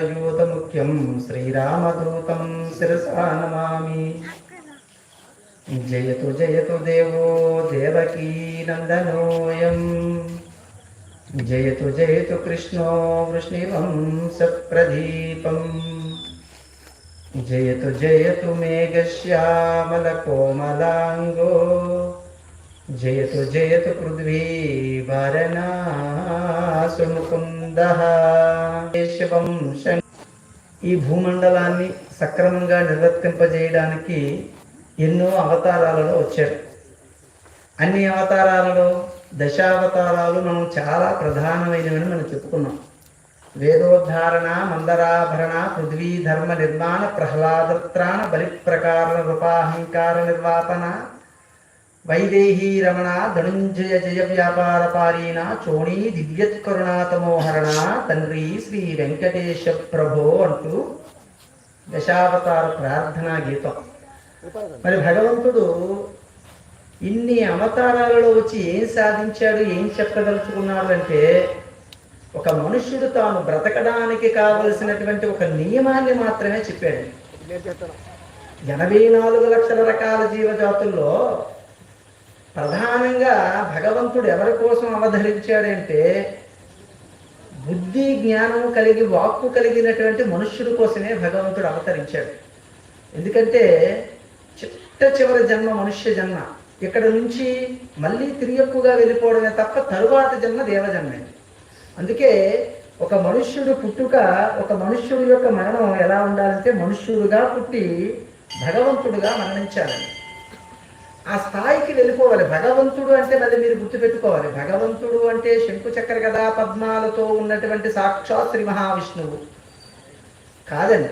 యూతముఖ్యం శ్రీరామదూతం శిరసా నమామి జయతు జయతు దేవో దేవకీ నందనోయం జయతు జయతు కృష్ణో వృష్ణివంశప్రదీపం జయతు జయతు మేఘశ్యామలకోమలాంగో జయతు జయతు పృథ్వీ వారణాసు శివం ఈ భూమండలాన్ని సక్రమంగా నిర్వర్తింపజేయడానికి ఎన్నో అవతారాలలో వచ్చాడు అన్ని అవతారాలలో దశావతారాలు మనం చాలా ప్రధానమైనవని మనం చెప్పుకున్నాం. వేదోద్ధారణ మందరాభరణ పృథ్వీ ధర్మ నిర్మాణ ప్రహ్లాదత్రాణ బలిప్రకార రూపాహంకార నిర్వాతన వైదేహీ రమణ ధనుంజయ జయ వ్యాపార పారీణ చోణీ దివ్యత్కరుణాతమోహరణ తండ్రి శ్రీ వెంకటేశ ప్రభో అంటూ దశావతార ప్రార్థనా గీతం. మరి భగవంతుడు ఇన్ని అవతారాలలో వచ్చి ఏం సాధించాడు ఏం చెప్పదలుచుకున్నాడు అంటే ఒక మనుష్యుడు తాను బ్రతకడానికి కావలసినటువంటి ఒక నియమాన్ని మాత్రమే చెప్పాడు. ఎనభై నాలుగు లక్షల రకాల జీవజాతుల్లో ప్రధానంగా భగవంతుడు ఎవరి కోసం అవతరించాడంటే బుద్ధి జ్ఞానం కలిగి వాక్కు కలిగినటువంటి మనుష్యుడి కోసమే భగవంతుడు అవతరించాడు. ఎందుకంటే చిట్ట చివరి జన్మ మనుష్య జన్మ. ఇక్కడ నుంచి మళ్ళీ తిరియక్కుగా వెళ్ళిపోవడమే తప్ప తరువాత జన్మ దేవజన్మే అందుకే ఒక మనుష్యుడు పుట్టుక ఒక మనుష్యుడి యొక్క మరణం ఎలా ఉండాలంటే మనుష్యుడుగా పుట్టి భగవంతుడుగా మరణించాలని ఆ స్థాయికి వెళ్ళిపోవాలి. భగవంతుడు అంటే మళ్ళీ మీరు గుర్తుపెట్టుకోవాలి. భగవంతుడు అంటే శంకు చక్ర గదా పద్మాలతో ఉన్నటువంటి సాక్షాత్ శ్రీ మహావిష్ణువు. కాదండి.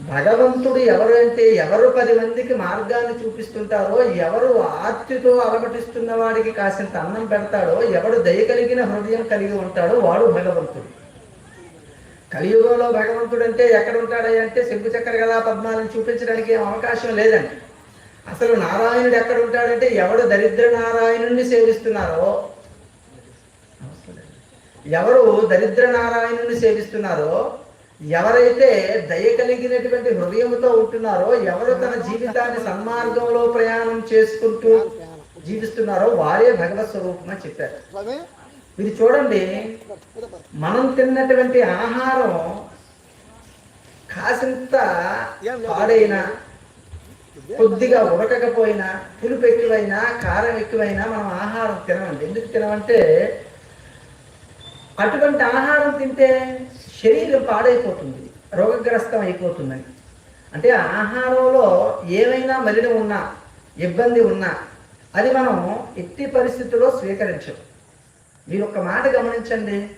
భగవంతుడు ఎవరు అంటే ఎవరు పది మందికి మార్గాన్ని చూపిస్తుంటారో ఎవరు ఆర్తితో అలమటిస్తున్న వాడికి కాసింత అన్నం పెడతాడో ఎవడు దయ కలిగిన హృదయం కలిగి ఉంటాడో వాడు భగవంతుడు. కలియుగంలో భగవంతుడు అంటే ఎక్కడ ఉంటాడు అంటే శంకు చక్ర గదా పద్మాలను చూపించడానికి ఏం అవకాశం లేదండి. అసలు నారాయణుడు ఎక్కడ ఉంటాడంటే ఎవడు దరిద్ర నారాయణుడిని సేవిస్తున్నారో? ఎవరు దరిద్ర నారాయణుని సేవిస్తున్నారో? ఎవరైతే దయ కలిగినటువంటి హృదయంతో ఉంటున్నారో ఎవరు తన జీవితాన్ని సన్మార్గంలో ప్రయాణం చేసుకుంటూ జీవిస్తున్నారో వారే భగవత్ స్వరూపం అని చెప్పారు. ఇది చూడండి మనం తిన్నటువంటి ఆహారం కాసింత పాడైనా కొద్దిగా ఉడకకపోయినా పులుపు ఎక్కువైనా కారం ఎక్కువైనా మనం ఆహారం తినమండి. ఎందుకు తినమంటే అటువంటి ఆహారం తింటే శరీరం పాడైపోతుంది రోగగ్రస్తం అయిపోతుందని. అంటే ఆహారంలో ఏమైనా మలినం ఉన్నా ఇబ్బంది ఉన్నా అది మనం ఎట్టి పరిస్థితుల్లో స్వీకరించం. మీరు ఒక మాట గమనించండి.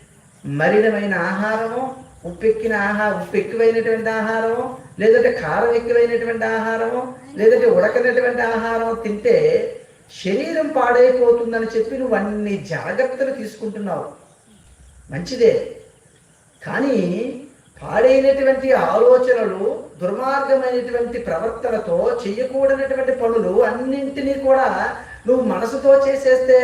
మలినమైన ఆహారము ఉప్పెక్కిన ఆహారం ఉప్పు ఎక్కువైనటువంటి ఆహారము లేదంటే కారం ఎక్కువైనటువంటి ఆహారము లేదంటే ఉడకనటువంటి ఆహారం తింటే శరీరం పాడైపోతుందని చెప్పి నువ్వు అన్ని జాగ్రత్తలు తీసుకుంటున్నావు. మంచిదే. కానీ పాడైనటువంటి ఆలోచనలు దుర్మార్గమైనటువంటి ప్రవర్తనతో చేయకూడనటువంటి పనులు అన్నింటినీ కూడా నువ్వు మనసుతో చేసేస్తే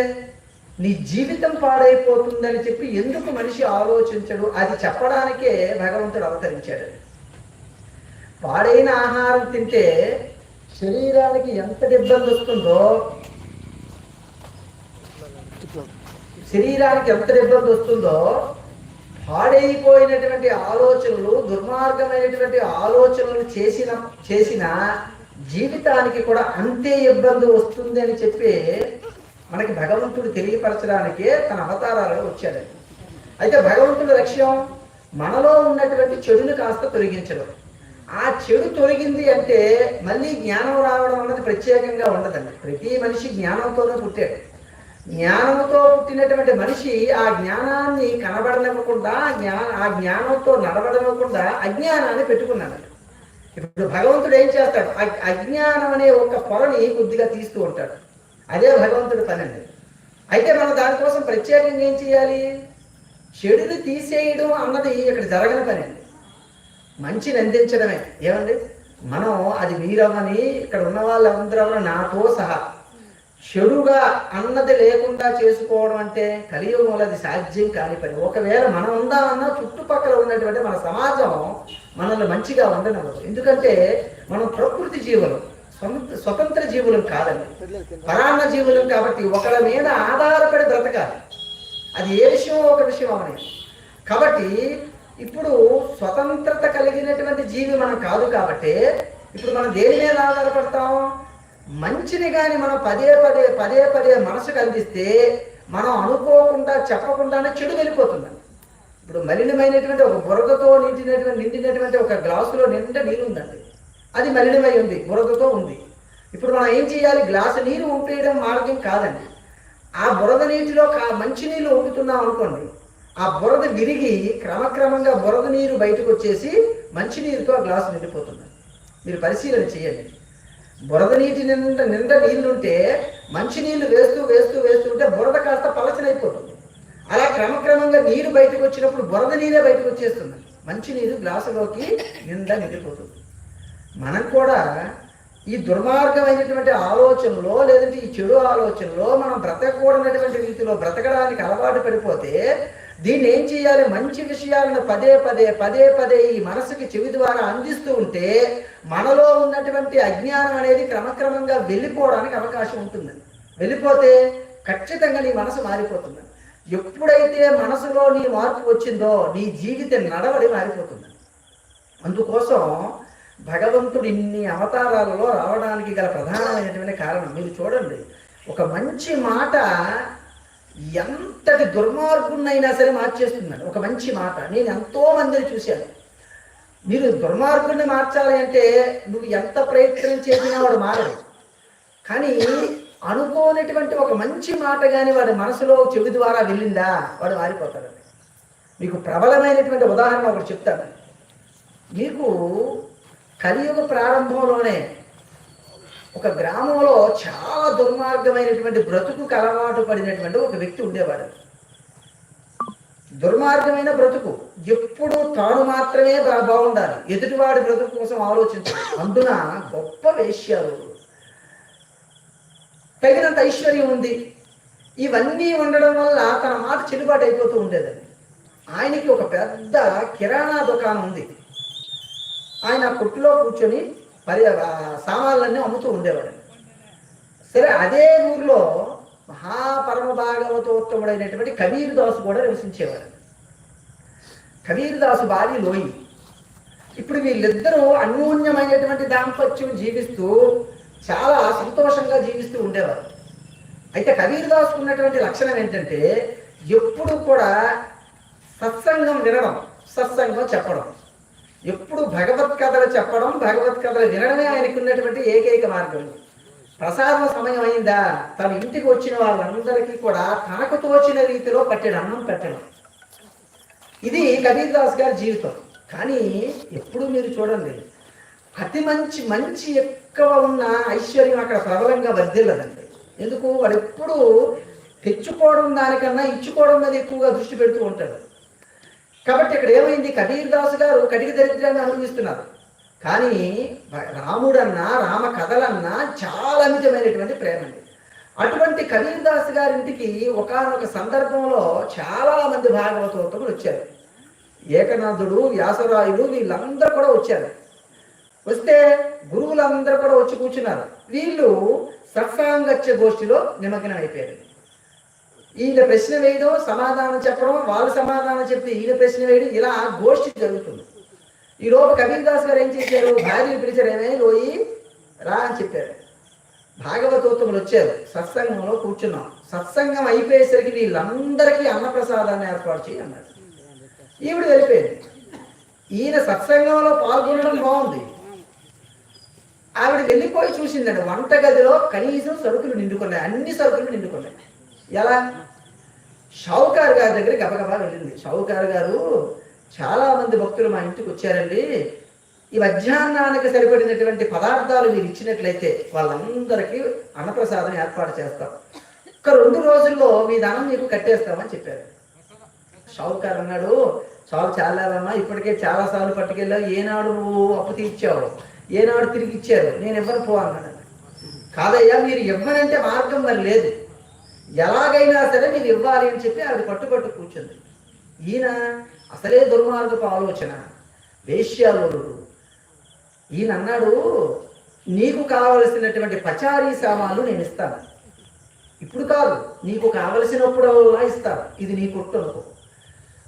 నీ జీవితం పాడైపోతుందని చెప్పి ఎందుకు మనిషి ఆలోచించడు? అది చెప్పడానికే భగవంతుడు అవతరించాడు. పాడైన ఆహారం తింటే శరీరానికి ఎంత ఇబ్బంది వస్తుందో శరీరానికి ఎంత ఇబ్బంది వస్తుందో పాడైపోయినటువంటి ఆలోచనలు దుర్మార్గమైనటువంటి ఆలోచనలు చేసిన చేసిన జీవితానికి కూడా అంతే ఇబ్బంది వస్తుంది అని చెప్పి మనకి భగవంతుడు తెలియపరచడానికే తన అవతారాలుగా వచ్చాడు. అయితే భగవంతుడి లక్ష్యం మనలో ఉన్నటువంటి చెడుని కాస్త తొలగించడం. ఆ చెడు తొలగింది అంటే మళ్ళీ జ్ఞానం రావడం అన్నది ప్రత్యేకంగా ఉండదండి. ప్రతి మనిషి జ్ఞానంతోనే పుట్టాడు. జ్ఞానంతో పుట్టినటువంటి మనిషి ఆ జ్ఞానాన్ని కనబడనివ్వకుండా జ్ఞా ఆ జ్ఞానంతో నడవడనివ్వకుండా అజ్ఞానాన్ని పెట్టుకున్నాడు. ఇప్పుడు భగవంతుడు ఏం చేస్తాడు? అజ్ఞానం అనే ఒక పొరని కొద్దిగా తీస్తూ ఉంటాడు. అదే భగవంతుడి పని అండి. అయితే మనం దానికోసం ప్రత్యేకంగా ఏం చేయాలి? చెడుని తీసేయడం అన్నది ఇక్కడ జరగని పని అండి. మంచిని అందించడమే. ఏమండి? మనం అది మీరవని ఇక్కడ ఉన్న వాళ్ళందరూ నాతో సహా చెడుగా అన్నది లేకుండా చేసుకోవడం అంటే కలియుగంలో అది సాధ్యం కాని పని. ఒకవేళ మనం ఉందామన్నా చుట్టుపక్కల ఉన్నటువంటి మన సమాజం మనల్ని మంచిగా ఉండనివ్వదు. ఎందుకంటే మనం ప్రకృతి జీవులు. స్వతంత్ర జీవులం కాదండి. పరాన్న జీవులం కాబట్టి ఒకళ్ళ మీద ఆధారపడి బ్రతకాలి. అది ఏ విషయం ఒక విషయం అవని కాబట్టి ఇప్పుడు స్వతంత్రత కలిగినటువంటి జీవి మనం కాదు కాబట్టి ఇప్పుడు మనం దేని మీద ఆధారపడతాం మంచిని కానీ మనం పదే పదే పదే పదే మనసుకు అందిస్తే మనం అనుకోకుండా చెప్పకుండానే చెడు వెళ్ళిపోతుంది. ఇప్పుడు మలినమైనటువంటి ఒక బురదతో నిండినటువంటి నిండినటువంటి ఒక గ్లాసులో నిండా నీరు ఉందండి. అది మలినమై ఉంది బురదతో ఉంది. ఇప్పుడు మనం ఏం చేయాలి? గ్లాసు నీరు ఉంపేయడం మార్గం కాదండి. ఆ బురద నీటిలో కా- మంచి నీళ్ళు ఉంపుతున్నాం అనుకోండి ఆ బురద విరిగి క్రమక్రమంగా బురద నీరు బయటకు వచ్చేసి మంచి నీరుతో ఆ గ్లాసు నిండిపోతుంది. మీరు పరిశీలన చేయండి. బురద నీటి నిండా నిండా నీళ్ళుంటే మంచి నీళ్ళు వేస్తూ వేస్తూ వేస్తుంటే బురద కాస్త పలచనైపోతుంది. అలా క్రమక్రమంగా నీరు బయటకు వచ్చినప్పుడు బురద నీరే బయటకు వచ్చేస్తుంది. మంచి నీరు గ్లాసులోకి నిండా నిండిపోతుంది. మనం కూడా ఈ దుర్మార్గమైనటువంటి ఆలోచనలో లేదంటే ఈ చెడు ఆలోచనలో మనం బ్రతకూడనటువంటి రీతిలో బ్రతకడానికి అలవాటు పడిపోతే దీన్ని ఏం చేయాలి? మంచి విషయాలను పదే పదే పదే పదే ఈ మనసుకి చెవి ద్వారా అందిస్తూ ఉంటే మనలో ఉన్నటువంటి అజ్ఞానం అనేది క్రమక్రమంగా వెళ్ళిపోవడానికి అవకాశం ఉంటుంది. వెళ్ళిపోతే ఖచ్చితంగా నీ మనసు మారిపోతుంది. ఎప్పుడైతే మనసులో నీ మార్పు వచ్చిందో నీ జీవిత నడవడి మారిపోతుంది. అందుకోసం భగవంతుడు ఇన్ని అవతారాలలో రావడానికి గల ప్రధానమైనటువంటి కారణం. మీరు చూడండి ఒక మంచి మాట ఎంతటి దుర్మార్గున్నైనా సరే మార్చేస్తున్నాడు ఒక మంచి మాట. నేను ఎంతో మందిని చూశాను. మీరు దుర్మార్గుడిని మార్చాలి అంటే నువ్వు ఎంత ప్రయత్నం చేసినా వాడు మారడు. కానీ అనుకోనటువంటి ఒక మంచి మాట కానీ వాడి మనసులో చెవి ద్వారా వెళ్ళిందా వాడు మారిపోతాడు మీకు ప్రబలమైనటువంటి ఉదాహరణ ఒకటి చెప్తాను. మీకు కలియుగ ప్రారంభంలోనే ఒక గ్రామంలో చాలా దుర్మార్గమైనటువంటి బ్రతుకు అలవాటు పడినటువంటి ఒక వ్యక్తి ఉండేవాడు. దుర్మార్గమైన బ్రతుకు. ఎప్పుడు తాను మాత్రమే బా- బాగుండాలి. ఎదుటివాడి బ్రతుకు కోసం ఆలోచించాలి అందున గొప్ప వేష్యాలు. తగినంత ఐశ్వర్యం ఉంది. ఇవన్నీ ఉండడం వల్ల తన మాట చెల్లుబాటు అయిపోతూ ఉండేదండి ఆయనకి ఒక పెద్ద కిరాణా దుకాణం ఉంది. ఆయన కొట్టులో కూర్చొని పరి సామాన్లన్నీ అమ్ముతూ ఉండేవాడు. సరే అదే ఊర్లో మహాపరమ భాగవతోత్తముడైనటువంటి కబీర్ దాసు కూడా నివసించేవాడు కబీర్ దాసు భార్య లోయి. ఇప్పుడు వీళ్ళిద్దరూ అన్యోన్యమైనటువంటి దాంపత్యం జీవిస్తూ చాలా సంతోషంగా జీవిస్తూ ఉండేవారు. అయితే కబీర్ దాస్కు ఉన్నటువంటి లక్షణం ఏంటంటే ఎప్పుడు కూడా సత్సంగం వినడం సత్సంగం చెప్పడం. ఎప్పుడు భగవత్ కథలు చెప్పడం భగవత్ కథలు వినడమే ఆయనకు ఉన్నటువంటి ఏకైక మార్గం. ప్రసాదం సమయం అయిందా? తన ఇంటికి వచ్చిన వాళ్ళందరికీ కూడా తనకు తోచిన రీతిలో పట్టెడు అన్నం పెట్టడం. ఇది కబీర్దాస్ గారి జీవితం. కానీ ఎప్పుడు మీరు చూడండి అతి మంచి మంచి ఎక్కువ ఉన్న ఐశ్వర్యం అక్కడ ప్రబలంగా వర్ధిల్లదండి. ఎందుకు? వాడు ఎప్పుడు తెచ్చుకోవడం దానికన్నా ఇచ్చుకోవడం మీద ఎక్కువగా దృష్టి పెడుతూ ఉంటాడు. కాబట్టి ఇక్కడ ఏమైంది? కబీర్ దాస్ గారు కటిక దరిద్రాన్ని అనుభవిస్తున్నారు. కానీ రాముడన్నా రామ కథలన్నా చాలా అమితమైనటువంటి ప్రేమ అండి. అటువంటి కబీర్ దాస్ గారింటికి ఒకనొక సందర్భంలో చాలా మంది భాగవతోత్తములు వచ్చారు. ఏకనాథుడు వ్యాసరాయుడు వీళ్ళందరూ కూడా వచ్చారు. వస్తే గురువులందరూ కూడా వచ్చి కూర్చున్నారు. వీళ్ళు సత్సాంగత్య గోష్ఠిలో నిమగ్నం అయిపోయారు ఈయన ప్రశ్న వేయడం సమాధానం చెప్పడం వాళ్ళు సమాధానం చెప్పి ఈయన ప్రశ్న వేయడం ఇలా గోష్ఠి జరుగుతుంది. ఈ కబీర్ దాస్ గారు ఏం చేశారు? భార్యను పిలిచారు ఏమే లోయి? రా అని చెప్పారు. భాగవతోత్తములు వచ్చారు. సత్సంగంలో కూర్చున్నాం. సత్సంగం అయిపోయేసరికి వీళ్ళందరికీ అన్నప్రసాదాన్ని ఏర్పాటు చేయి అన్నారు. ఈవిడ వెళ్ళిపోయింది. ఈయన సత్సంగంలో పాల్గొనడం బాగుంది. ఆవిడ వెళ్ళిపోయి చూసిందండి వంటగదిలో కనీసం సరుకులు నిండుకున్నాయి అన్ని సరుకులు నిండుకున్నాయి. ఎలా? షావుకారు గారి దగ్గర గబగబా వెళ్ళింది. షావుకారు గారు చాలా మంది భక్తులు మా ఇంటికి వచ్చారండి. ఈ మధ్యాహ్నానికి సరిపడినటువంటి పదార్థాలు మీరు ఇచ్చినట్లయితే వాళ్ళందరికీ అన్నప్రసాదం ఏర్పాటు చేస్తాం. ఒక రెండు రోజుల్లో మీ ధనం మీకు కట్టేస్తామని చెప్పారు. షావుకారు అన్నాడు చావు చాలావమ్మా ఇప్పటికే చాలా సార్లు పట్టుకెళ్ళావు. ఏనాడు నువ్వు అప్పు తీర్చావు. ఏనాడు తిరిగి ఇచ్చారు. నేను ఇవ్వను పో అన్నాడు. కాదయ్యా మీరు ఇవ్వనంటే మార్గం మరి లేదు. ఎలాగైనా సరే మీరు ఇవ్వాలి అని చెప్పి ఆవిడ పట్టుపట్టు కూర్చుంది. ఈయన అసలే దుర్మార్గపు ఆలోచన. వేష్యాలోడు ఈయన అన్నాడు నీకు కావలసినటువంటి పచారీ సామాన్లు నేను ఇస్తాను. ఇప్పుడు కాదు నీకు కావలసినప్పుడల్లా ఇస్తాను. ఇది నీ కొట్టు అనుకో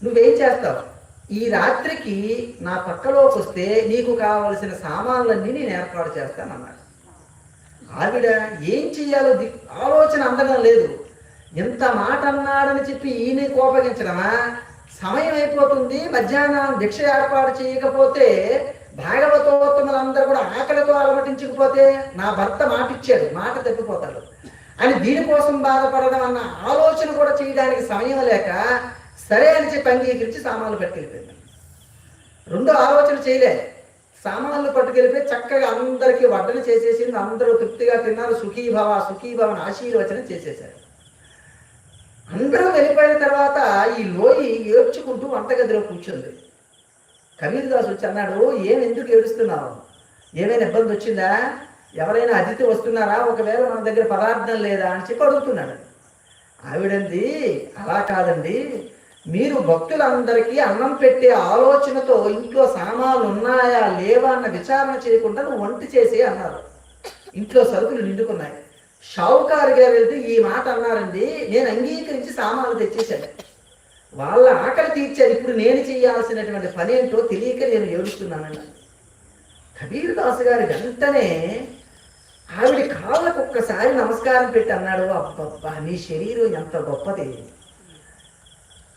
నువ్వేం చేస్తావు? ఈ రాత్రికి నా పక్కలోకి వస్తే నీకు కావలసిన సామాన్లన్నీ నేను ఏర్పాటు చేస్తానన్నాడు. ఆవిడ ఏం చెయ్యాలో ఆలోచన అందడం లేదు. ఎంత మాట అన్నాడని చెప్పి ఈయన కోపగించడమా? సమయం అయిపోతుంది మధ్యాహ్నం దీక్ష ఏర్పాటు చేయకపోతే భాగవతోత్తములందరూ కూడా ఆకలితో అలవటించకపోతే నా భర్త మాట ఇచ్చాడు మాట తప్పిపోతాడు. అని దీనికోసం బాధపడడం అన్న ఆలోచన కూడా చేయడానికి సమయం లేక సరే అని చెప్పి అంగీకరించి సామాన్లు పట్టుకెళ్ళిపోయింది. రెండో ఆలోచన చేయలే. సామాన్లు పట్టుకెళ్ళిపోయి చక్కగా అందరికీ వడ్డన చేసేసింది అందరూ తృప్తిగా తిన్నారు సుఖీభవ సుఖీభవన ఆశీర్వచనం చేసేశారు. అందరూ వెళ్ళిపోయిన తర్వాత ఈ లోయి ఏడ్చుకుంటూ వంటగదిలో కూర్చుంది. కబీర్దాస్ వచ్చి అన్నాడు ఏం ఎందుకు ఏడుస్తున్నావు? ఏమైనా ఇబ్బంది వచ్చిందా? ఎవరైనా అతిథి వస్తున్నారా? ఒకవేళ మన దగ్గర పదార్థం లేదా? అని చెప్పి అడుగుతున్నాడు. ఆవిడంది అలా కాదండి. మీరు భక్తులందరికీ అన్నం పెట్టే ఆలోచనతో ఇంట్లో సామాన్లు ఉన్నాయా లేవా అన్న విచారణ చేయకుండా నువ్వు వంట చేసి అన్నారు. ఇంట్లో సరుకులు నిండుకున్నాయి. షావుకారు గారు వెళ్తే ఈ మాట అన్నారండి. నేను అంగీకరించి సామాన్లు తెచ్చేశాను. వాళ్ళ ఆకలి తీర్చారు. ఇప్పుడు నేను చేయాల్సినటువంటి పని ఏంటో తెలియక నేను ఏడుస్తున్నానన్న కబీర్ దాస్ గారు వెంటనే ఆవిడ కాళ్ళకు ఒక్కసారి నమస్కారం పెట్టి అన్నాడు అబ్బబ్బా నీ శరీరం ఎంత గొప్పది.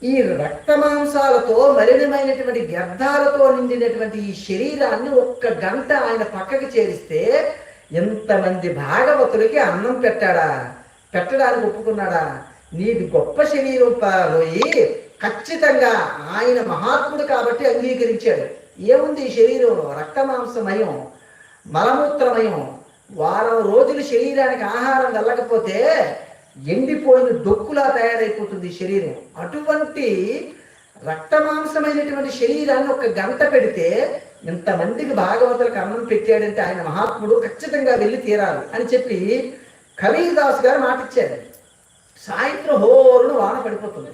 ఈ రక్త మాంసాలతో మలినమైనటువంటి వ్యర్థాలతో నిండినటువంటి ఈ శరీరాన్ని ఒక్క గంట ఆయన పక్కకి చేరిస్తే ఎంతమంది భాగవతులకి అన్నం పెట్టాడా? పెట్టడానికి ఒప్పుకున్నాడా? నీది గొప్ప శరీరం పోయి ఖచ్చితంగా ఆయన మహాత్ముడు కాబట్టి అంగీకరించాడు. ఏముంది ఈ శరీరంలో రక్తమాంసమయం మలమూత్రమయం. వారం రోజులు శరీరానికి ఆహారం వెళ్ళకపోతే ఎండిపోయిన డొక్కులా తయారైపోతుంది శరీరం. అటువంటి రక్తమాంసమైనటువంటి శరీరాన్ని ఒక గంట పెడితే ఇంతమందికి భాగవతులకు అన్నం పెట్టాడంటే ఆయన మహాత్ముడు ఖచ్చితంగా వెళ్ళి తీరాలి అని చెప్పి కబీర్దాస్ గారు గారు మాటిచ్చారు. సాయంత్రం హోరును వాన పడిపోతుంది.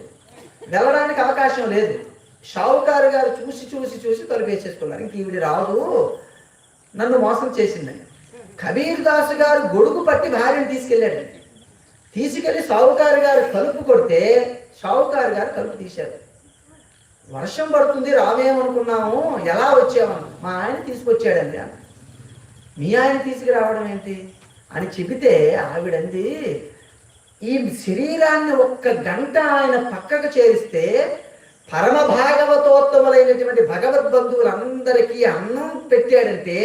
వెళ్ళడానికి అవకాశం లేదు. షావుకారు గారు చూసి చూసి చూసి తొలగేసేసుకున్నారు. ఇంక ఈవిడ రాదు. నన్ను మోసం చేసిందని కబీర్ దాస్ గారు గొడుగు పట్టి భార్యను తీసుకెళ్ళాడు. తీసుకెళ్ళి షావుకారు గారు తలుపు కొడితే షావుకారు గారు తలుపు తీశారు. వర్షం పడుతుంది రావేమనుకున్నాము ఎలా వచ్చామని? మా ఆయన తీసుకొచ్చాడండి అన్న. మీ ఆయన తీసుకురావడం ఏంటి? అని చెబితే ఆవిడంది ఈ శరీరాన్ని ఒక్క గంట ఆయన పక్కకు చేరిస్తే పరమ భాగవతోత్తములైనటువంటి భగవద్బంధువులందరికీ అన్నం పెట్టాడంటే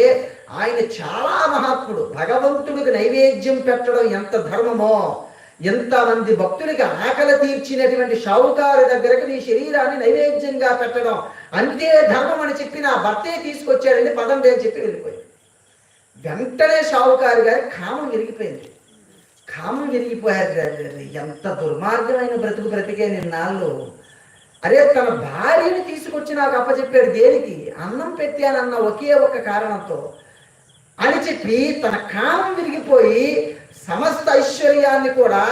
ఆయన చాలా మహాత్ముడు. భగవంతుడికి నైవేద్యం పెట్టడం ఎంత ధర్మమో ఎంతమంది భక్తుడికి ఆకలి తీర్చినటువంటి షావుకారు దగ్గరకు నీ శరీరాన్ని నైవేద్యంగా పెట్టడం. అంతే ధర్మం అని చెప్పి నా భర్తే తీసుకొచ్చాడని పదం లేని చెప్పి వెళ్ళిపోయింది వెంటనే షావుకారు గారి కామం విరిగిపోయింది. కామం విరిగిపోయారు ఎంత దుర్మార్గమైన బ్రతుకు బ్రతికే నిన్నాళ్ళు. అరే తన భార్యని తీసుకొచ్చి నాకు అప్పచెప్పాడు. దేనికి? అన్నం పెట్టానన్న ఒకే ఒక కారణంతో. అని చెప్పి తన కామం విరిగిపోయి సమస్త ఐశ్వర్యాన్ని కూడా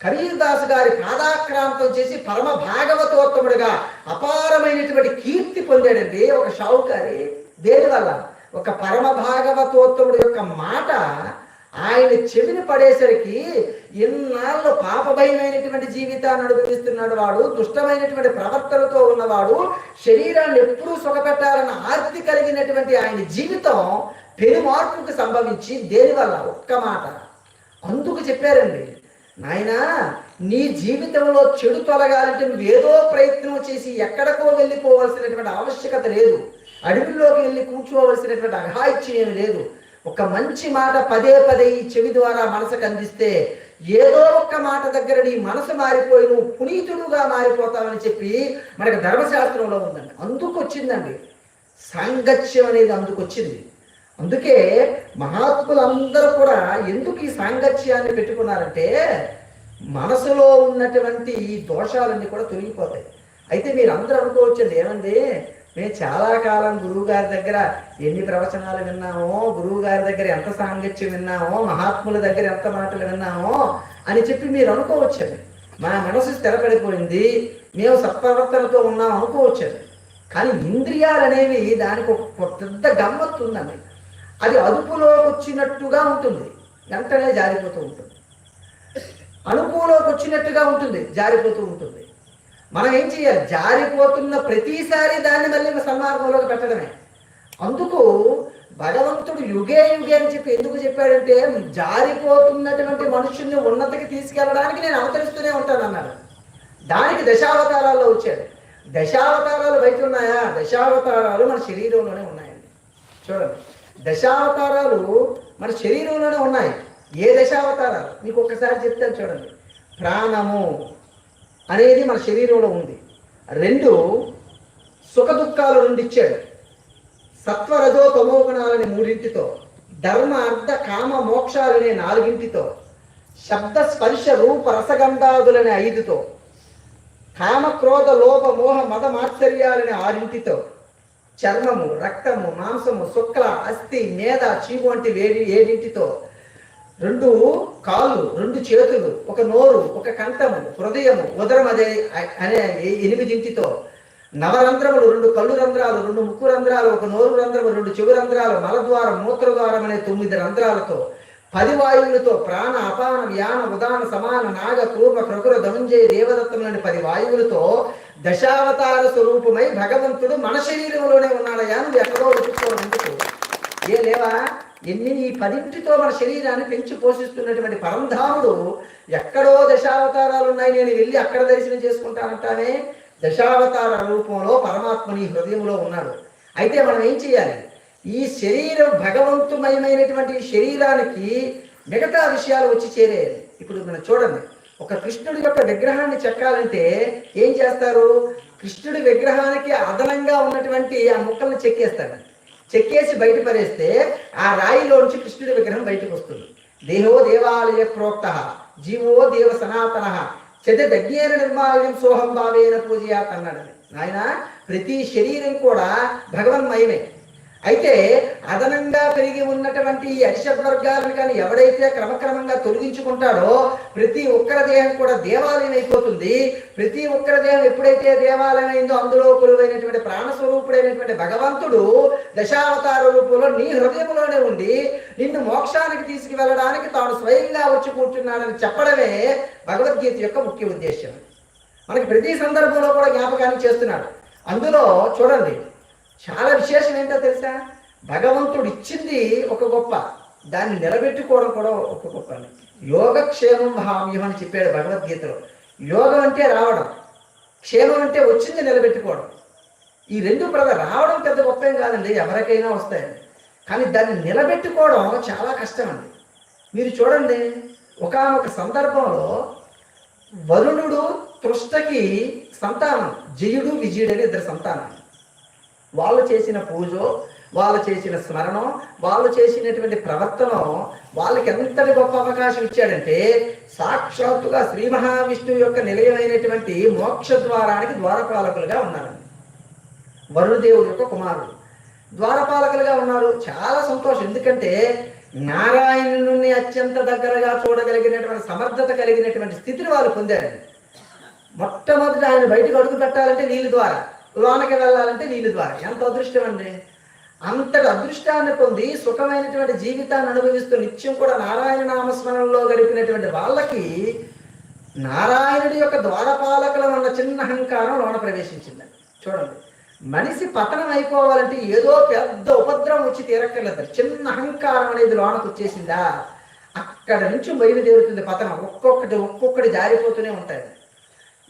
కబీర్దాస్ గారి పాదాక్రాంతం చేసి పరమ భాగవతోత్తముడిగా అపారమైనటువంటి కీర్తి పొందాడండి ఒక షావుకారి దేనివల్ల? ఒక పరమ భాగవతోత్తముడి యొక్క మాట ఆయన చెవిని పడేసరికి ఇన్నాళ్ళు పాపభయమైనటువంటి జీవితాన్ని అనుభవిస్తున్నాడు వాడు దుష్టమైనటువంటి ప్రవర్తనతో ఉన్నవాడు శరీరాన్ని ఎప్పుడూ సుఖపెట్టాలన్న ఆర్తి కలిగినటువంటి ఆయన జీవితం పెను మార్పుకు సంభవించి దేనివల్ల? ఒక్క మాట. అందుకు చెప్పారండి. నాయనా నీ జీవితంలో చెడు తొలగాలంటే నువ్వు ఏదో ప్రయత్నం చేసి ఎక్కడికో వెళ్ళిపోవలసినటువంటి ఆవశ్యకత లేదు. అడవిలోకి వెళ్ళి కూర్చోవలసినటువంటి అఘాయిత్యం లేదు. ఒక మంచి మాట పదే పదే ఈ చెవి ద్వారా మనసుకు అందిస్తే ఏదో ఒక్క మాట దగ్గర నీ మనసు మారిపోయి నువ్వు పునీతుడుగా మారిపోతావని చెప్పి మనకు ధర్మశాస్త్రంలో ఉందండి. అందుకు వచ్చిందండి. సాంగత్యం అనేది అందుకు వచ్చింది. అందుకే మహాత్ములందరూ కూడా ఎందుకు ఈ సాంగత్యాన్ని పెట్టుకున్నారంటే మనసులో ఉన్నటువంటి ఈ దోషాలన్నీ కూడా తొలగిపోతాయి. అయితే మీరు అందరూ అనుకోవచ్చండి ఏమండి? మేము చాలా కాలం గురువు గారి దగ్గర ఎన్ని ప్రవచనాలు విన్నామో గురువు గారి దగ్గర ఎంత సాంగత్యం విన్నామో మహాత్ముల దగ్గర ఎంత మాటలు విన్నామో అని చెప్పి మీరు అనుకోవచ్చండి. మా మనసు స్థిరపడిపోయింది మేము సత్ప్రవర్తనతో ఉన్నాం అనుకోవచ్చండి. కానీ ఇంద్రియాలు అనేవి దానికి ఒక పెద్ద గమ్మత్తు ఉందండి. అది అదుపులోకి వచ్చినట్టుగా ఉంటుంది. వెంటనే జారిపోతూ ఉంటుంది. అనుకూలోకి వచ్చినట్టుగా ఉంటుంది జారిపోతూ ఉంటుంది. మనం ఏం చేయాలి? జారిపోతున్న ప్రతిసారి దాన్ని మళ్ళీ సన్మార్గంలోకి పెట్టడమే. అందుకు భగవంతుడు యుగే యుగే అని చెప్పి ఎందుకు చెప్పాడంటే జారిపోతున్నటువంటి మనుషుల్ని ఉన్నతకి తీసుకెళ్ళడానికి నేను అవతరిస్తూనే ఉంటాను అన్నాడు. దానికి దశావతారాల్లో వచ్చాడు. దశావతారాలు బయట ఉన్నాయా? దశావతారాలు మన శరీరంలోనే ఉన్నాయండి. చూడండి. దశావతారాలు మన శరీరంలోనే ఉన్నాయి. ఏ దశావతారాలు? మీకు ఒక్కసారి చెప్తాను చూడండి. ప్రాణము అనేది మన శరీరంలో ఉంది. రెండు సుఖ దుఃఖాలు రెండు ఇచ్చాడు సత్వరజో తమోగుణాలని మూడింటితో ధర్మ అర్థ కామ మోక్షాలనే నాలుగింటితో శబ్ద స్పర్శ రూప రసగంధాదులనే ఐదుతో కామ క్రోధ లోభ మోహ మద మాత్సర్యాలనే ఆరింటితో చర్మము రక్తము మాంసము శుక్ల అస్థి మేద చీము వంటి వేడి ఏడింటితో రెండు కాళ్ళు రెండు చేతులు ఒక నోరు ఒక కంఠము హృదయము ఉదరం అదే అనే ఎనిమిదింటితో నవరంధ్రములు రెండు కళ్ళు రంధ్రాలు రెండు ముక్కు రంధ్రాలు ఒక నోరు రంధ్రము రెండు చెవి రంధ్రాలు మలద్వారం మూత్రద్వారం అనే తొమ్మిది రంధ్రాలతో పది వాయువులతో ప్రాణ అపాన వ్యాన ఉదాన సమాన నాగ కూర్మ ప్రకుర ధనుంజయ దేవదత్తములని పది వాయువులతో దశావతార స్వరూపమై భగవంతుడు మన శరీరంలోనే ఉన్నాడయ్యా నువ్వు ఎక్కడో వెతుక్కోవడం ఏ లేవా? ఎన్ని ఈ పదింటితో మన శరీరాన్ని పెంచి పోషిస్తున్నటువంటి పరంధాముడు ఎక్కడో దశావతారాలు ఉన్నాయి నేను వెళ్ళి అక్కడ దర్శనం చేసుకుంటానంటానే దశావతార రూపంలో పరమాత్మని హృదయంలో ఉన్నాడు. అయితే మనం ఏం చేయాలి? ఈ శరీరం భగవంతుమయమైనటువంటి శరీరానికి మిగతా విషయాలు వచ్చి చేరేయాలి. ఇప్పుడు మనం చూడండి. ఒక కృష్ణుడి యొక్క విగ్రహాన్ని చెక్కాలంటే ఏం చేస్తారు? కృష్ణుడి విగ్రహానికి అదనంగా ఉన్నటువంటి ఆ ముక్కల్ని చెక్కేస్తారు. చెక్కేసి బయట పడేస్తే ఆ రాయిలో నుంచి కృష్ణుడి విగ్రహం బయటకు వస్తుంది. దేహో దేవాలయ ప్రోక్త జీవో దేవ సనాతన చెద దగ్నేన సోహం భావేన పూజయాత్ అన్నాడు. నాయన ప్రతి శరీరం కూడా భగవన్మయమే. అయితే అదనంగా పెరిగి ఉన్నటువంటి ఈ అరిషడ్ వర్గాలను కానీ ఎవడైతే క్రమక్రమంగా తొలగించుకుంటాడో ప్రతి ఒక్కరి దేహం కూడా దేవాలయం అయిపోతుంది ప్రతి ఒక్కరి దేహం ఎప్పుడైతే దేవాలయం అయిందో అందులో కొలువైనటువంటి ప్రాణస్వరూపుడైనటువంటి భగవంతుడు దశావతార రూపంలో నీ హృదయంలోనే ఉండి నిన్ను మోక్షానికి తీసుకువెళ్ళడానికి తాను స్వయంగా వచ్చి కూర్చున్నాడని చెప్పడమే భగవద్గీత యొక్క ముఖ్య ఉద్దేశం మనకి ప్రతి సందర్భంలో కూడా జ్ఞాపకాన్ని చేస్తున్నాడు. అందులో చూడండి. చాలా విశేషం ఏంటో తెలుసా? భగవంతుడు ఇచ్చింది ఒక గొప్ప. దాన్ని నిలబెట్టుకోవడం కూడా ఒక గొప్ప. యోగక్షేమం హామ్యం అని చెప్పాడు భగవద్గీతలో. యోగం అంటే రావడం. క్షేమం అంటే వచ్చింది నిలబెట్టుకోవడం. ఈ రెండు ప్రద రావడం పెద్ద గొప్ప ఏం కాదండి ఎవరికైనా వస్తాయండి. కానీ దాన్ని నిలబెట్టుకోవడం చాలా కష్టం అండి. మీరు చూడండి ఒకనొక సందర్భంలో వరుణుడు తృష్టకి సంతానం జయుడు విజయుడు అనే ఇద్దరు సంతానం వాళ్ళు చేసిన పూజ వాళ్ళు చేసిన స్మరణం వాళ్ళు చేసినటువంటి ప్రవర్తన వాళ్ళకి ఎంతటి గొప్ప అవకాశం ఇచ్చాడంటే సాక్షాత్తుగా శ్రీ మహావిష్ణువు యొక్క నిలయమైనటువంటి మోక్ష ద్వారానికి ద్వారపాలకులుగా ఉన్నారు. వరుణదేవుడు యొక్క కుమారుడు. ద్వారపాలకులుగా ఉన్నారు. చాలా సంతోషం. ఎందుకంటే నారాయణుని అత్యంత దగ్గరగా చూడగలిగినటువంటి సమర్థత కలిగినటువంటి స్థితిని వాళ్ళు పొందారండి మొట్టమొదటి ఆయన బయటకు అడుగు పెట్టాలంటే నీళ్ళ ద్వారా. లోనకి వెళ్ళాలంటే నీళ్ళ ద్వారా. ఎంత అదృష్టం అండి? అంతటి అదృష్టాన్ని పొంది సుఖమైనటువంటి జీవితాన్ని అనుభవిస్తూ నిత్యం కూడా నారాయణ నామస్మరణలో గడిపినటువంటి వాళ్ళకి నారాయణుడి యొక్క ద్వారపాలకులం అన్న చిన్న అహంకారం లోన ప్రవేశించిందండి. చూడండి. మనిషి పతనం అయిపోవాలంటే ఏదో పెద్ద ఉపద్రవం వచ్చి తీరక్కర్లేదు చిన్న అహంకారం అనేది లోనకు వచ్చేసిందా? అక్కడ నుంచి బయలుదేరుతుంది పతనం. ఒక్కొక్కటి ఒక్కొక్కటి జారిపోతూనే ఉంటాయి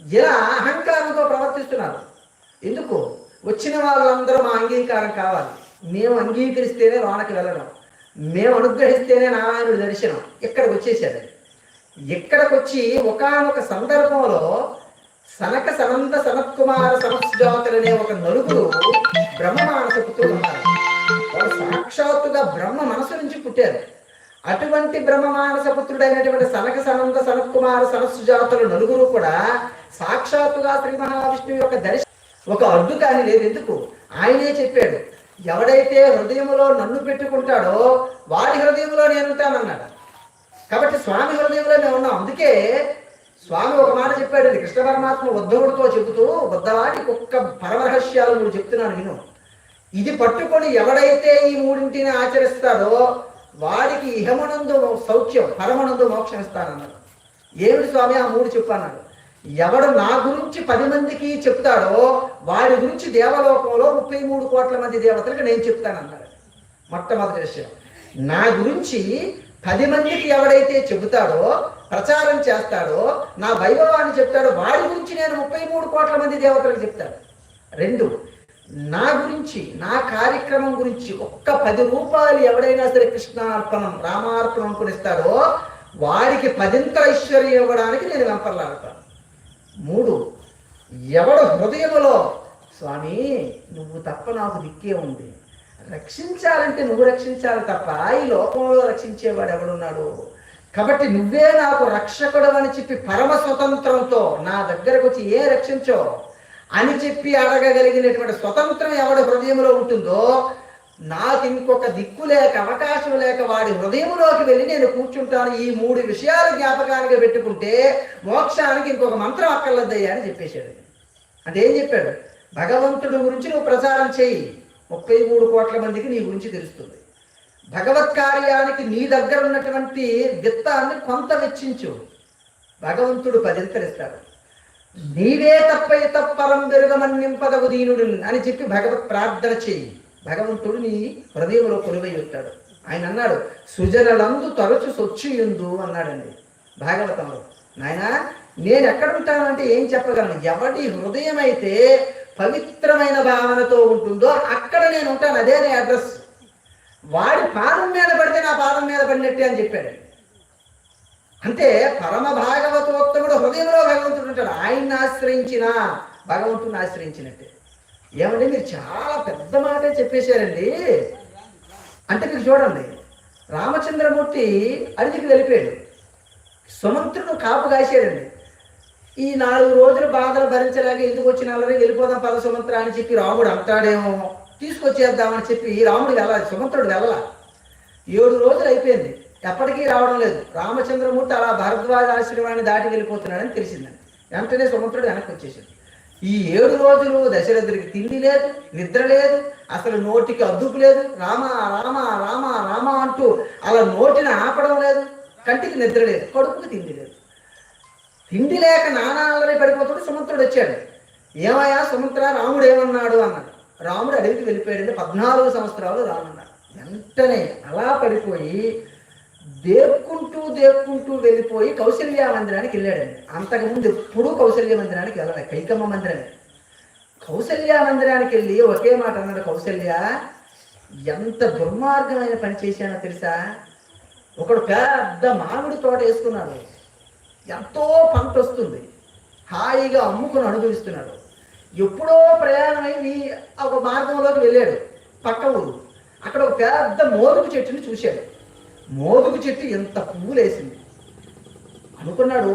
ఇలా అహంకారంతో ప్రవర్తిస్తున్నారు. ఎందుకు? వచ్చిన వాళ్ళందరూ మా అంగీకారం కావాలి. మేము అంగీకరిస్తేనే లోనకి వెళ్ళడం. మేము అనుగ్రహిస్తేనే నారాయణుడి దర్శనం. ఇక్కడికి వచ్చేసాడు ఇక్కడికి వచ్చి ఒకానొక సందర్భంలో సనక సనంద సనత్కుమార సమస్జాతులు అనే ఒక నలుగురు బ్రహ్మ మానస పుత్రులు ఉన్నారు. వాళ్ళు సాక్షాత్తుగా బ్రహ్మ మనసు నుంచి పుట్టారు. అటువంటి బ్రహ్మ మానస పుత్రుడైనటువంటి సనక సనంద సనత్కుమార సనస్సుజాతులు నలుగురు కూడా సాక్షాత్తుగా శ్రీ మహావిష్ణువు యొక్క దర్శనం ఒక అడ్డు కానీ లేదు ఎందుకు ఆయనే చెప్పాడు ఎవడైతే హృదయంలో నన్ను పెట్టుకుంటాడో వాడి హృదయంలో నేను ఉంటానన్నాడు. కాబట్టి స్వామి హృదయంలో మేము ఉన్నాం. అందుకే స్వామి ఒక మాట చెప్పాడు కృష్ణ పరమాత్మ ఉద్ధవుడితో చెబుతూ ఉద్ధవాడి ఒక్క పరమరహస్యాలు నువ్వు చెప్తున్నాను విను. ఇది పట్టుకొని ఎవడైతే ఈ మూడింటిని ఆచరిస్తాడో వాడికి ఇహమనందు సౌఖ్యం పరమనందు మోక్షం ఇస్తానన్నాడు. ఏమిటి స్వామి ఆ మూడు చెప్పన్నాడు ఎవడు నా గురించి పది మందికి చెప్తాడో వారి గురించి దేవలోకంలో ముప్పై మూడు కోట్ల మంది దేవతలకు నేను చెప్తానన్నాడు మొట్టమొదటి విషయం. నా గురించి పది మందికి ఎవడైతే చెబుతాడో ప్రచారం చేస్తాడో నా వైభవాన్ని చెప్తాడో వారి గురించి నేను ముప్పై మూడు కోట్ల మంది దేవతలకు చెప్తాడు రెండు నా గురించి నా కార్యక్రమం గురించి ఒక్క పది రూపాయలు ఎవడైనా సరే కృష్ణార్పణం రామార్పణం కొనిస్తాడో వారికి పదింత ఐశ్వర్యం ఇవ్వడానికి నేను వెంపర్లాడతాను. మూడు. ఎవడు హృదయములో స్వామి నువ్వు తప్ప నాకు దిక్కే ఉంది. రక్షించాలంటే నువ్వు రక్షించాలి తప్ప ఈ లోకంలో రక్షించేవాడు ఎవడున్నాడు? కాబట్టి నువ్వే నాకు రక్షకుడు అని చెప్పి పరమ స్వతంత్రంతో నా దగ్గరకు వచ్చి ఏ రక్షించో అని చెప్పి అడగగలిగినటువంటి స్వతంత్రం ఎవడ హృదయంలో ఉంటుందో నాకు ఇంకొక దిక్కు లేక అవకాశం లేక వాడి హృదయంలోకి వెళ్ళి నేను కూర్చుంటాను. ఈ మూడు విషయాలు జ్ఞాపకానికి పెట్టుకుంటే మోక్షానికి ఇంకొక మంత్రం అక్కర్లేదయ్యా అని చెప్పేశాడు. అంటే ఏం చెప్పాడు? భగవంతుడి గురించి నువ్వు ప్రచారం చేయి. ముప్పై మూడు కోట్ల మందికి నీ గురించి తెలుస్తుంది. భగవత్ కార్యానికి నీ దగ్గర ఉన్నటువంటి విత్తాన్ని కొంత వెచ్చించు. భగవంతుడు పదింతరిస్తాడు నీవే తప్పై తప్పరం పెరుగమన్నింపదగు దీనుడు అని చెప్పి భగవత్ ప్రార్థన చెయ్యి భగవంతుడు నీ హృదయంలో కొలువై ఉంటాడు ఆయన అన్నాడు సుజనలందు తరచు సొచ్చుయుందు అన్నాడండి భాగవతంలో నాయన నేను ఎక్కడ ఉంటానంటే ఏం చెప్పగలను? ఎవడి హృదయం అయితే పవిత్రమైన భావనతో ఉంటుందో అక్కడ నేను ఉంటాను అదే నీ అడ్రస్. వాడి పాదం మీద పడితే నా పాదం మీద పడినట్టే అని చెప్పాడు. అంటే పరమ భాగవతోత్తముడు హృదయంలో భగవంతుడు ఉంటాడు ఆయన్ని ఆశ్రయించిన భగవంతుడిని ఆశ్రయించినట్టే. ఏమండి మీరు చాలా పెద్ద మాటే చెప్పేశారండి. అంటే మీరు చూడండి రామచంద్రమూర్తి అడవికి వెళ్ళిపోయాడు. సుమంత్రుడు కాపు కాశాడండి. ఈ నాలుగు రోజులు బాధలు భరించలేక ఎందుకు వచ్చిన వాళ్ళని వెళ్ళిపోదాం పద సుమంత్ర అని చెప్పి రాముడు అంటాడేమో తీసుకొచ్చేద్దామని చెప్పి రాముడు వెళ్ళాలి సుమంత్రుడు వెళ్ళాల. ఏడు రోజులు అయిపోయింది ఎప్పటికీ రావడం లేదు. రామచంద్రమూర్తి అలా భరద్వాజ ఆశ్రమాన్ని దాటి వెళ్ళిపోతున్నాడని తెలిసిందండి. వెంటనే సుమంత్రుడు వెనక్కి వచ్చేసాడు ఈ ఏడు రోజులు దశరథుడికి తిండి లేదు నిద్ర లేదు అసలు నోటికి అద్దుపు లేదు. రామ రామ రామ రామ అంటూ అలా నోటిని ఆపడం లేదు కంటికి నిద్ర లేదు కడుపుకి తిండి లేదు. తిండి లేక నానాలని పడిపోతుంటే సుమంత్రుడు వచ్చాడు. ఏమయ్యా సుమంత్ర రాముడు ఏమన్నాడు అన్నాడు. రాముడు అడవికి వెళ్ళిపోయాడు పద్నాలుగు సంవత్సరాలు రామన్నాడు. వెంటనే అలా పడిపోయి దేక్కుంటూ దేక్కుంటూ వెళ్ళిపోయి కౌశల్య మందిరానికి వెళ్ళాడండి. అంతకుముందు ఎప్పుడూ కౌశల్య మందిరానికి వెళ్ళాలి కైకమ్మ మందిరమే. కౌశల్య మందిరానికి వెళ్ళి ఒకే మాట అన్నాడు కౌశల్య ఎంత దుర్మార్గమైన పని చేశానో తెలుసా? ఒకడు పెద్ద మామిడి తోట వేసుకున్నాడు. ఎంతో పంట వస్తుంది. హాయిగా అమ్ముకుని అనుభవిస్తున్నాడు. ఎప్పుడో ప్రయాణమై ఒక మార్గంలోకి వెళ్ళాడు పక్క ఊరు. అక్కడ ఒక పెద్ద మోదుగు చెట్టుని చూశాడు. మోదుగు చెట్టు ఎంత పువ్వులు వేసింది అనుకున్నాడు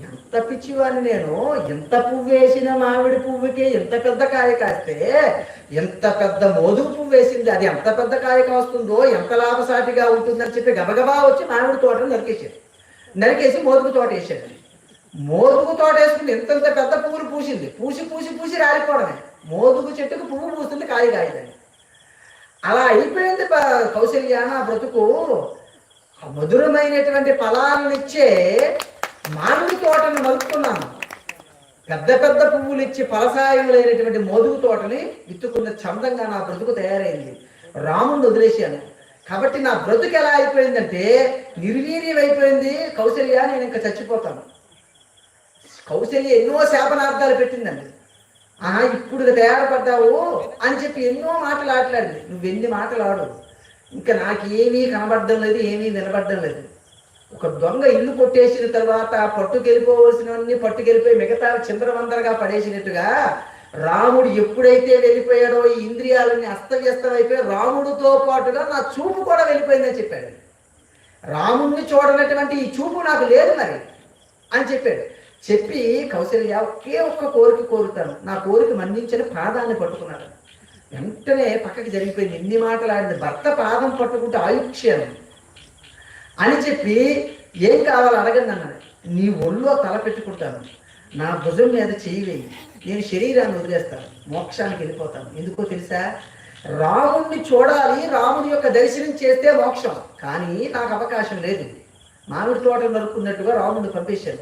ఎంత పిచ్చివాడిని నేను ఎంత పువ్వు వేసిన మామిడి పువ్వుకి ఎంత పెద్ద కాయ కాస్తే ఎంత పెద్ద మోదుగు పువ్వు వేసింది అది ఎంత పెద్ద కాయ కాస్తుందో ఎంత లాభసాటిగా ఉంటుందని చెప్పి గబగబా వచ్చి మామిడి తోటను నరికేసాడు నరికేసి మోదుగు తోట వేసాడు మోదుగు తోట వేసుకుని ఎంతంత పెద్ద పువ్వులు పూసింది. పూసి పూసి పూసి రాలిపోవడమే. మోదుగు చెట్టుకు పువ్వు పూస్తుంది కాయ కాయదని. అలా అయిపోయింది ప- కౌశల్య బ్రతుకు. మధురమైనటువంటి ఫలాలను ఇచ్చే మామిడి తోటను మలుపుకున్నాను. పెద్ద పెద్ద పువ్వులు ఇచ్చి ఫలసాయములైనటువంటి మోదుగు తోటని విత్తుకున్న చందంగా నా బ్రతుకు తయారైంది. రాముడిని వదిలేశాను. కాబట్టి నా బ్రతుకు ఎలా అయిపోయిందంటే నిర్వీర్యమైపోయింది కౌశల్య నేను ఇంకా చచ్చిపోతాను. కౌశల్య ఎన్నో శాపనార్థాలు పెట్టిందండి. ఆహా ఇప్పుడు తయారుపడ్డావు అని చెప్పి ఎన్నో మాటలు ఆటలాడింది. నువ్వు ఎన్ని మాటలు ఆడవు ఇంకా నాకేమీ కనబడడం లేదు ఏమీ వినబడడం లేదు. ఒక దొంగ ఇల్లు కొట్టేసిన తర్వాత పట్టుకెళ్ళిపోవలసినవన్నీ పట్టుకెళ్ళిపోయి మిగతా చిందరవందరగా పడేసినట్టుగా రాముడు ఎప్పుడైతే వెళ్ళిపోయాడో ఈ ఇంద్రియాలన్నీ అస్తవ్యస్తం రాముడితో పాటుగా నా చూపు కూడా వెళ్ళిపోయిందని చెప్పాడు. రాముణ్ణి చూడనటువంటి ఈ చూపు నాకు లేదు మరి అని చెప్పాడు. చెప్పి కౌశల్య ఒకే ఒక్క కోరిక కోరుతాను. నా కోరిక మన్నించని పాదాన్ని పట్టుకున్నాడు. వెంటనే పక్కకి జరిగిపోయింది. ఎన్ని మాటలు ఆడింది. భర్త పాదం పట్టుకుంటే ఆయుక్షేమం అని చెప్పి ఏం కావాలో అడగండి అన్నాడు. నీ ఒళ్ళో తల పెట్టుకుంటాను నా భుజం మీద చేయి వేయి. నేను శరీరాన్ని వదిలేస్తాను. మోక్షానికి వెళ్ళిపోతాను. ఎందుకో తెలుసా? రాముణ్ణి చూడాలి. రాముడి యొక్క దర్శనం చేస్తే మోక్షం. కానీ నాకు అవకాశం లేదు. మామిడి తోట నరుకున్నట్టుగా రాముడిని పంపేశాను.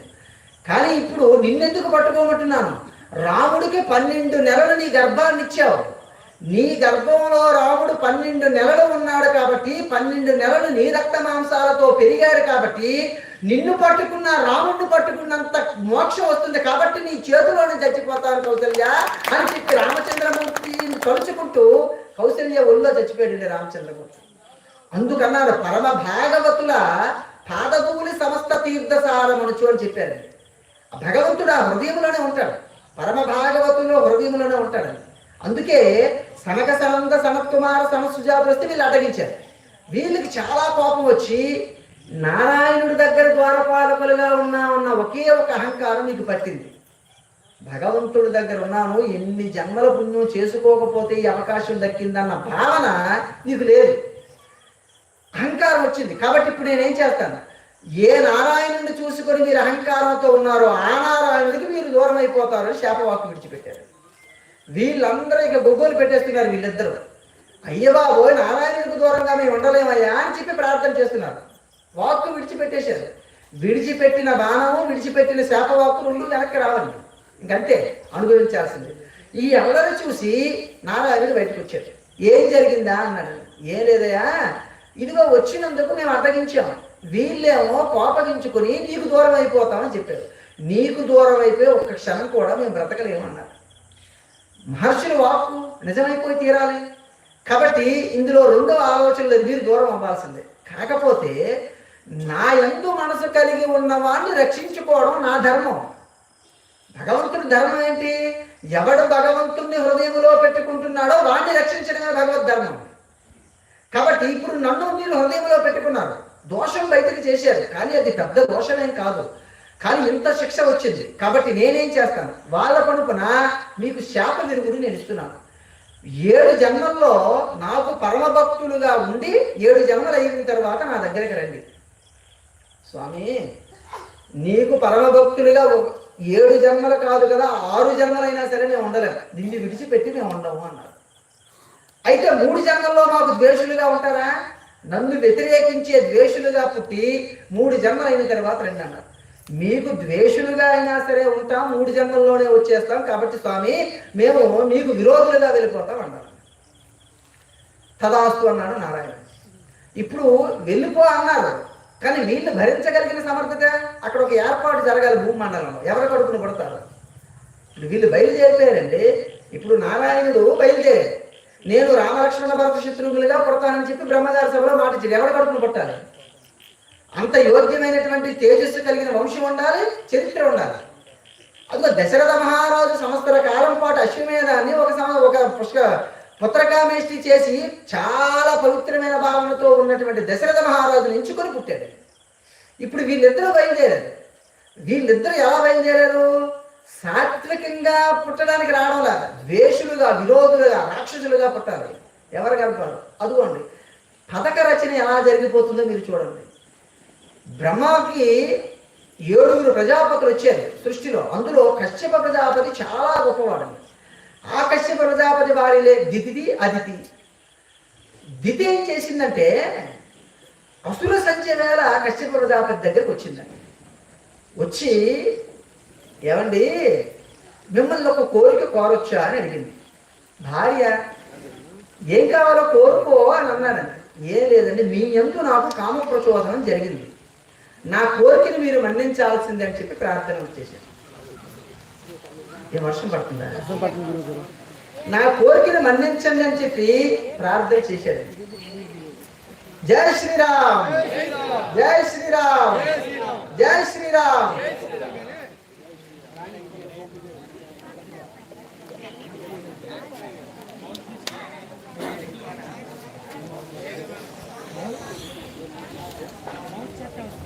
కానీ ఇప్పుడు నిన్నెందుకు పట్టుకోమంటున్నాను? రాముడికి పన్నెండు నెలలు నీ గర్భాన్ని ఇచ్చావు నీ గర్భంలో రాముడు పన్నెండు నెలలు ఉన్నాడు కాబట్టి పన్నెండు నెలలు నీ రక్త మాంసాలతో పెరిగాడు కాబట్టి నిన్ను పట్టుకున్న రాముడిని పట్టుకున్నంత మోక్షం వస్తుంది కాబట్టి నీ చేతిలోనే చచ్చిపోతాను కౌసల్య అని చెప్పి రామచంద్రమూర్తిని తలుచుకుంటూ కౌసల్య ఒళ్ళో చచ్చిపోయాడు రామచంద్రమూర్తి. అందుకన్నాడు పరమ భాగవతుల పాదభూలి సమస్త తీర్థసారమనుచు అని చెప్పారు భగవంతుడు ఆ హృదయంలోనే ఉంటాడు. పరమ భాగవతుల్లో హృదయంలోనే ఉంటాడు అందుకే సనక సనంద సనత్కుమార సమసుజాతులు వస్తే వీళ్ళు అడగించారు వీళ్ళకి చాలా కోపం వచ్చి నారాయణుడి దగ్గర ద్వారపాలకులుగా ఉన్నా ఉన్న ఒకే ఒక అహంకారం నీకు పట్టింది. భగవంతుడి దగ్గర ఉన్నాను ఎన్ని జన్మల పుణ్యం చేసుకోకపోతే ఈ అవకాశం దక్కిందన్న భావన నీకు లేదు. అహంకారం వచ్చింది. కాబట్టి ఇప్పుడు నేనేం చేస్తాను? ఏ నారాయణుడిని చూసుకొని మీరు అహంకారంతో ఉన్నారో ఆ నారాయణుడికి మీరు దూరం అయిపోతారు శాపవాకు విడిచిపెట్టారు. వీళ్ళందరూ ఇక బొగ్గులు పెట్టేస్తున్నారు వీళ్ళిద్దరూ. అయ్య ఓ నారాయణుడికి దూరంగా మేము ఉండలేమయ్యా అని చెప్పి ప్రార్థన చేస్తున్నారు. వాక్కు విడిచిపెట్టేశారు. విడిచిపెట్టిన బాణము విడిచిపెట్టిన శాపవాక్కు రెండు వెనక్కి రావాలి. ఇంకంతే అనుభవించాల్సింది. ఈ అల్లరి చూసి నారాయణుడు బయటకు వచ్చాడు. ఏం జరిగిందా? అన్నాడు. ఏం లేదయా ఇదిగో వచ్చినందుకు మేము అడ్డగించాము వీళ్ళేమో కోపగించుకుని నీకు దూరం అయిపోతామని చెప్పారు. నీకు దూరం అయిపోయి ఒక్క క్షణం కూడా మేము బ్రతకలేమన్నారు. మహర్షుల వాక్కు నిజమైపోయి తీరాలి. కాబట్టి ఇందులో రెండో ఆలోచనలు మీరు దూరం అవ్వాల్సిందే. కాకపోతే నా ఎందు మనసు కలిగి ఉన్న వాడిని రక్షించుకోవడం నా ధర్మం. భగవంతుడి ధర్మం ఏంటి? ఎవడు భగవంతుడిని హృదయంలో పెట్టుకుంటున్నాడో వాడిని రక్షించడమే భగవద్ ధర్మం. కాబట్టి ఇప్పుడు నన్ను మీరు హృదయంలో పెట్టుకున్నారు. దోషం బయటకు చేశారు. కానీ అది పెద్ద దోషమేం కాదు. కానీ ఇంత శిక్ష వచ్చింది. కాబట్టి నేనేం చేస్తాను? వాళ్ళ పనుకున మీకు శాప విరుగుడు నేను ఇస్తున్నాను. ఏడు జన్మల్లో నాకు పరమభక్తులుగా ఉండి ఏడు జన్మలు అయిన తర్వాత నా దగ్గరికి రండి. స్వామి నీకు పరమభక్తులుగా ఏడు జన్మలు కాదు కదా ఆరు జన్మలైనా సరే మేము ఉండలేము దీన్ని విడిచిపెట్టి మేము ఉండము అన్నారు. అయితే మూడు జన్మల్లో మాకు ద్వేషులుగా ఉంటారా? నన్ను వ్యతిరేకించే ద్వేషులుగా పుట్టి మూడు జన్మలైన తర్వాత రండి అన్నారు. మీకు ద్వేషులుగా అయినా సరే ఉంటాం మూడు జన్మల్లోనే వచ్చేస్తాం. కాబట్టి స్వామి మేము మీకు విరోధులుగా వెళ్ళిపోతాం అన్నారు. తదాస్తు అన్నాడు నారాయణ. ఇప్పుడు వెళ్ళిపో అన్నారు. కానీ వీళ్ళు భరించగలిగిన సమర్థత అక్కడ ఒక ఏర్పాటు జరగాలి భూమండలంలో. ఎవరి కడుపును పడతారు? ఇప్పుడు వీళ్ళు బయలుదేరిపోయారండి. ఇప్పుడు నారాయణుడు బయలుదేరారు నేను రామలక్ష్మణ భరత శత్రువులుగా పుడతానని చెప్పి బ్రహ్మగారి సభలో మాట ఇచ్చాడు. ఎవరి కడుపును పుట్టాలి? అంత యోగ్యమైనటువంటి తేజస్సు కలిగిన వంశం ఉండాలి చరిత్ర ఉండాలి. అదిగో దశరథ మహారాజు సంవత్సర కాలం పాటు అశ్వమేధాన్ని ఒక సమ ఒక పుష్క పుత్రకామేష్టి చేసి చాలా పవిత్రమైన భావనతో ఉన్నటువంటి దశరథ మహారాజును ఎంచుకొని పుట్టాడు. ఇప్పుడు వీళ్ళిద్దరూ బయలుదేరారు. వీళ్ళిద్దరూ ఎలా బయలుదేరారు? సాత్వికంగా పుట్టడానికి రావడం లేదా ద్వేషులుగా విరోధులుగా రాక్షసులుగా పుట్టాలి. ఎవరు కలపారు అదిగోండి పథక రచన ఎలా జరిగిపోతుందో మీరు చూడండి. బ్రహ్మకి ఏడుగురు ప్రజాపతులు వచ్చారు సృష్టిలో. అందులో కశ్యప ప్రజాపతి చాలా గొప్పవాడు. ఆ కశ్యప ప్రజాపతి వారిలే దితిది అదితి. దితి ఏం చేసిందంటే అసుర సంధ్య వేళ కశ్యప ప్రజాపతి దగ్గరికి వచ్చిందండి వచ్చి ఏమండి మిమ్మల్ని ఒక కోరిక కోరొచ్చా? అని అడిగింది. భార్య ఏం కావాలో కోరుకో అని అన్నానండి ఏం లేదండి మీ ఎందు నాకు కామ ప్రచోదనం జరిగింది. నా కోరికను మీరు మన్నించాల్సిందే అని చెప్పి ప్రార్థన చేశాను ఏ వర్షం పడుతుందా? నా కోరికను మన్నించండి అని చెప్పి ప్రార్థన చేశాడు జై శ్రీరామ్ జై శ్రీరామ్ జై శ్రీరామ్.